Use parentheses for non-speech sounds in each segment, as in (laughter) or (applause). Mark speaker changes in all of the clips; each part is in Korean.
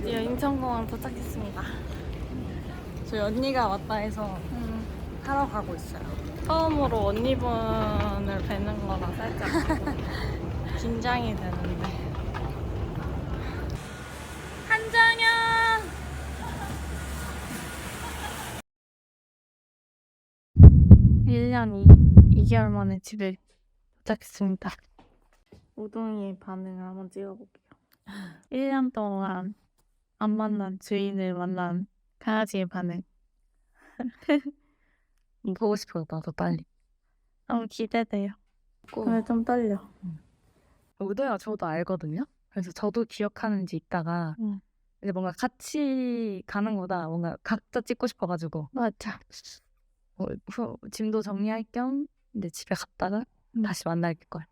Speaker 1: 드디어 인천공항 도착했습니다. 저희 언니가 왔다 해서 하러 가고 있어요. 처음으로 언니분을 뵈는 거라 살짝 (laughs) 긴장이 되는데. 한정현! 일년 2, 2개월 만에 집에 도착했습니다. 우동이의 반응을 한번 찍어볼게요. 1년 동안 안 만난 주인을 만난 강아지의 반응. (laughs) 보고 싶어요, 나도 빨리. 너무 기대돼요. 근데 좀 떨려.
Speaker 2: 우도야 저도 알거든요. 그래서 저도 기억하는지 있다가
Speaker 1: 응.
Speaker 2: 이제 뭔가 같이 가는 거다 뭔가 각자 찍고 싶어가지고
Speaker 1: 맞아.
Speaker 2: 어, 후, 짐도 정리할 겸 이제 집에 갔다가
Speaker 1: 응.
Speaker 2: 다시 만날 걸.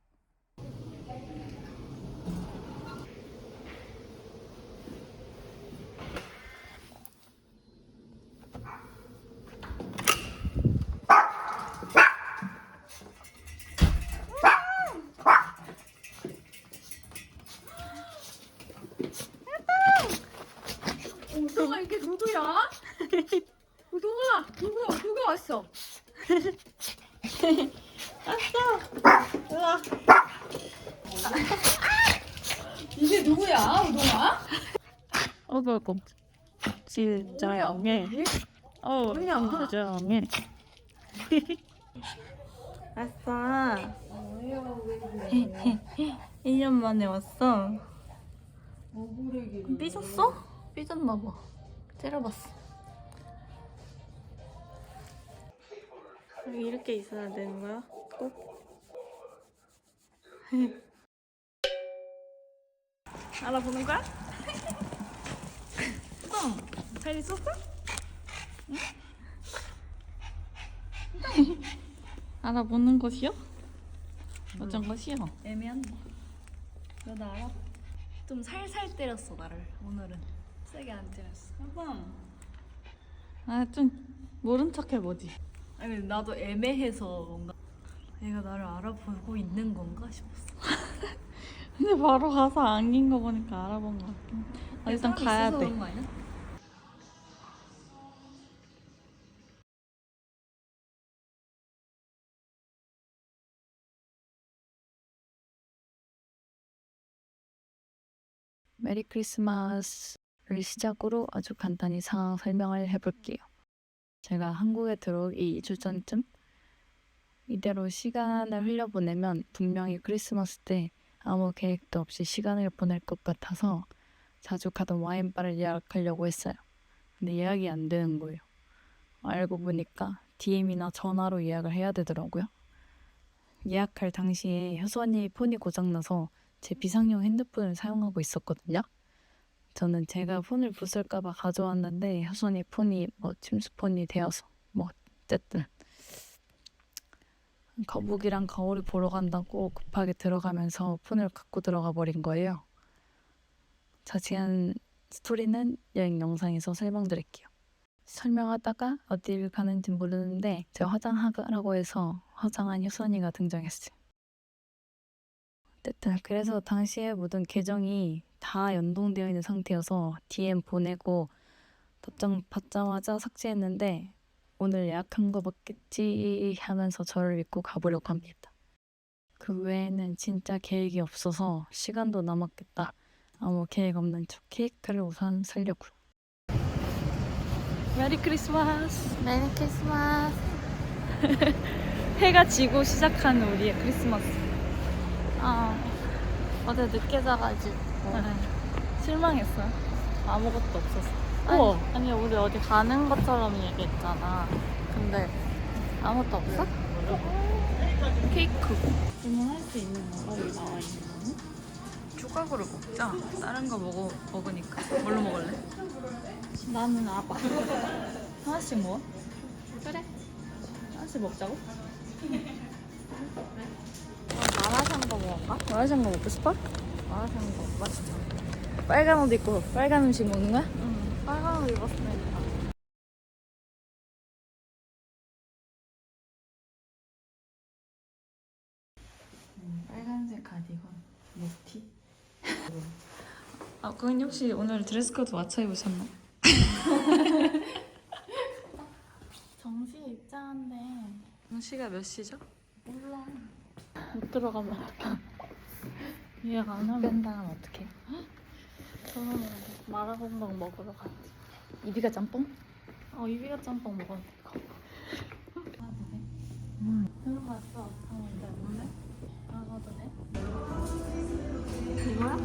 Speaker 3: 우동아 이게 누구야? (laughs) 우동아 누구 누가 왔어?
Speaker 1: 우와.
Speaker 3: 이게 누구야 우동아?
Speaker 1: 어이구, 진짜 영해. 어, 그냥 조용해. 아싸. 1년 만에 왔어. 삐졌어? 삐졌나봐. 째려봤어. 여기 이렇게 있어야 되는 거야? 꼭? (laughs) 알아보는 거야? 똥! 잘 있었어? 응? 알아보는 것이요? 어쩐 것이요?
Speaker 3: 애매한데 너나 알아? 좀 살살 때렸어 나를 오늘은 세게 안 때렸어
Speaker 1: 아, 좀 모른 척 해보지.
Speaker 3: 아니 나도 애매해서 뭔가 얘가 나를 알아보고 있는 건가 싶었어 (laughs)
Speaker 1: 근데 바로 가서 안긴 거 보니까 알아본 것 같긴 해. 아, 일단 가야
Speaker 3: 있어서
Speaker 1: 돼.
Speaker 3: 그런 거 아니야?
Speaker 2: 메리 크리스마스를 시작으로 아주 간단히 상황 설명을 해볼게요. 제가 한국에 들어오기 2주 전쯤 이대로 시간을 흘려보내면 분명히 크리스마스 때 아무 계획도 없이 시간을 보낼 것 같아서 자주 가던 와인바를 예약하려고 했어요. 근데 예약이 안 되는 거예요. 알고 보니까 DM이나 전화로 예약을 해야 되더라고요. 예약할 당시에 효수 언니 폰이 고장나서 제 비상용 핸드폰을 사용하고 있었거든요. 저는 제가 폰을 부술까봐 가져왔는데 효선이 폰이 뭐 침수폰이 되어서 뭐 어쨌든 거북이랑 거울을 보러 간다고 급하게 들어가면서 폰을 갖고 들어가 버린 거예요. 자세한 스토리는 여행 영상에서 설명드릴게요. 설명하다가 어디를 가는지 모르는데 제가 화장하라고 해서 화장한 효선이가 등장했어요. 어쨌든 그래서 당시에 모든 계정이 다 연동되어 있는 상태여서 DM 보내고 답장 받자마자 삭제했는데 오늘 예약한 거 맞겠지 하면서 저를 믿고 가보려고 합니다. 그 외에는 진짜 계획이 없어서 시간도 남았겠다. 아무 계획 없는 척 케이크를 우선 살려고요. 메리 크리스마스!
Speaker 1: 메리 크리스마스. (laughs)
Speaker 2: 해가 지고 시작하는 우리의 크리스마스.
Speaker 1: 아, 어제 늦게 자가지고.
Speaker 2: 네. 실망했어 요. 아무것도 없었어.
Speaker 1: 아니, 아니, 우리 어디 가는 것처럼 얘기했잖아. 근데 아무것도 없어?
Speaker 2: 케이크. 주문할 수 있는 건가? 여기 나와 있는 거는? 조각으로 먹자. 다른 거 먹어, 먹으니까. 뭘로 먹을래?
Speaker 1: 나는 아빠. (laughs)
Speaker 2: 하나씩 먹어?
Speaker 1: 그래.
Speaker 2: 하나씩 먹자고? (laughs)
Speaker 1: 마라샹궈 먹을까?
Speaker 2: 마라샹궈 먹고 싶어?
Speaker 1: 마라샹궈 맛있죠?
Speaker 2: 빨간 옷 입고 빨간 음식 먹는 거야?
Speaker 1: 응. 빨간 옷 입었으니까.
Speaker 2: 빨간색 가디건, 목티. 아, 그건 혹시 오늘 드레스 코드 맞춰 입으셨나?
Speaker 1: 정시 입자한데
Speaker 2: 시가 몇 시죠?
Speaker 1: 몰라. 못 들어가면 어떡해. (laughs) 이해가 안 하면
Speaker 2: 뺀다면 어떡해?
Speaker 1: 저는 마라봉동 먹으러 갔지.
Speaker 2: 이비가 짬뽕?
Speaker 1: 어 이비가 짬뽕 먹어도 될 거. 가도 돼?
Speaker 2: 음.
Speaker 1: 들어갔어. 오늘 나가도 돼? 이거야?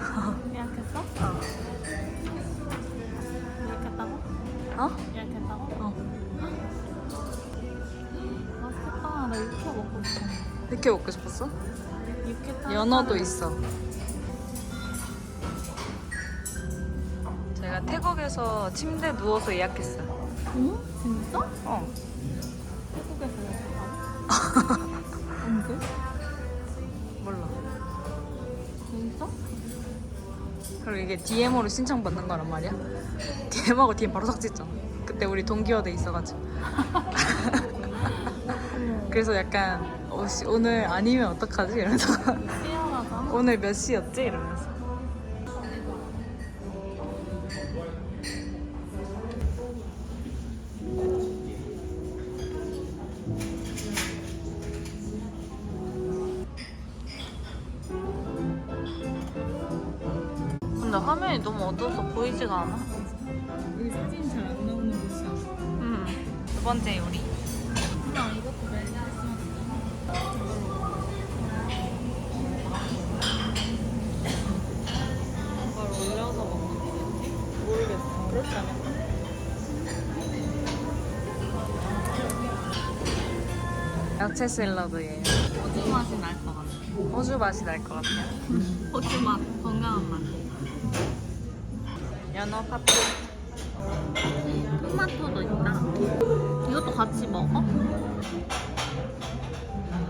Speaker 1: (laughs) 예약했어? 어. 예약했다고?
Speaker 2: 어? 이렇게 먹고 싶었어? 연어도 있어. 제가 태국에서 침대 누워서 예약했어요.
Speaker 1: 응? 진짜?
Speaker 2: 어.
Speaker 1: 태국에서 (laughs) 예약했다고? 언제?
Speaker 2: 몰라.
Speaker 1: 진짜?
Speaker 2: 그리고 이게 DM으로 신청받는 거란 말이야. DM하고 DM 바로 삭제했잖아. 그때 우리 동기화돼 있어가지고. (laughs) 그래서 약간 어, 씨, 오늘 아니면 어떡하지? 이러면서. 오늘 몇 시였지? 이러면서.
Speaker 1: 근데 화면이 너무 어두워서 보이지가 않아.
Speaker 2: 여기 사진 잘안 나오는 곳이야.
Speaker 1: 응.
Speaker 2: 두 번째 요리. 야채 샐러드예요.
Speaker 1: 호주 맛이 날 것 같아.
Speaker 2: 호주 맛이 날 것 같아요.
Speaker 1: 호주 맛, 건강한 맛.
Speaker 2: 연어 파프.
Speaker 1: 토마토도 있다. 이것도 같이 먹어?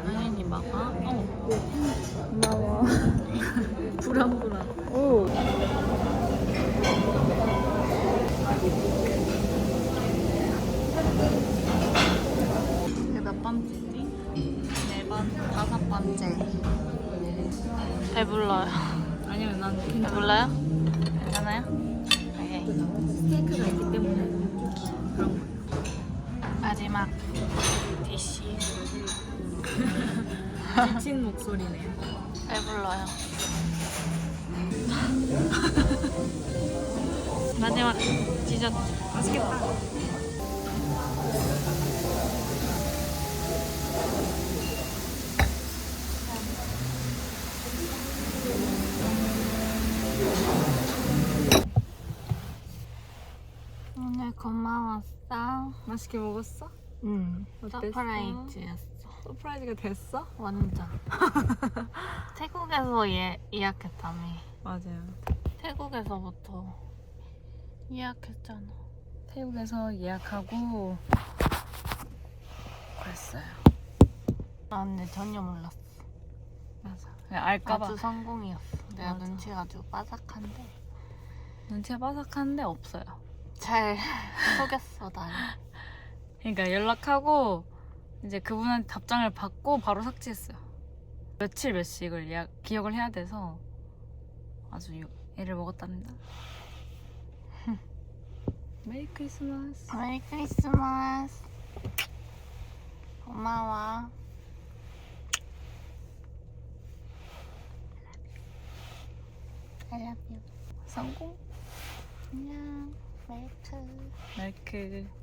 Speaker 1: 당연히 먹어. 어.
Speaker 2: 고마워.
Speaker 1: 불안불안.
Speaker 2: 오.
Speaker 1: 이게 몇 번째지? 네 번, 다섯 번째. 배불러요.
Speaker 3: 아니요, 난 괜찮아.
Speaker 1: 배불러요? 괜찮아요? 오케이.
Speaker 3: 스테이크가 있기 때문에 그런 거.
Speaker 1: 마지막 디시. (laughs)
Speaker 3: 지친 목소리네요.
Speaker 1: 배불러요. (laughs) 마지막 디저트.
Speaker 3: 맛있겠다. 맛있게 먹었어?
Speaker 1: 응.
Speaker 3: 어땠어?
Speaker 1: 서프라이즈였어.
Speaker 3: 서프라이즈가 됐어?
Speaker 1: 완전. (laughs) 태국에서 예, 예약했다며.
Speaker 2: 맞아요.
Speaker 1: 태국에서부터 예약했잖아.
Speaker 2: 태국에서 예약하고 그랬어요.
Speaker 1: 나 근데 전혀 몰랐어.
Speaker 2: 맞아. 그냥 알까봐.
Speaker 1: 아주 성공이었어. 내가
Speaker 2: 맞아.
Speaker 1: 눈치가 아주 빠삭한데
Speaker 2: 눈치가 바삭한데 없어요.
Speaker 1: 잘 (laughs) 속였어 나를.
Speaker 2: 그러니까 연락하고 이제 그분한테 답장을 받고 바로 삭제했어요. 며칠 몇씩을 예약, 기억을 해야 돼서 아주 유- 애를 먹었답니다. (laughs) 메리 크리스마스.
Speaker 1: 메리 크리스마스. 고마워. I love you.
Speaker 2: 성공.
Speaker 1: 안녕. 메이크.
Speaker 2: 메리 크.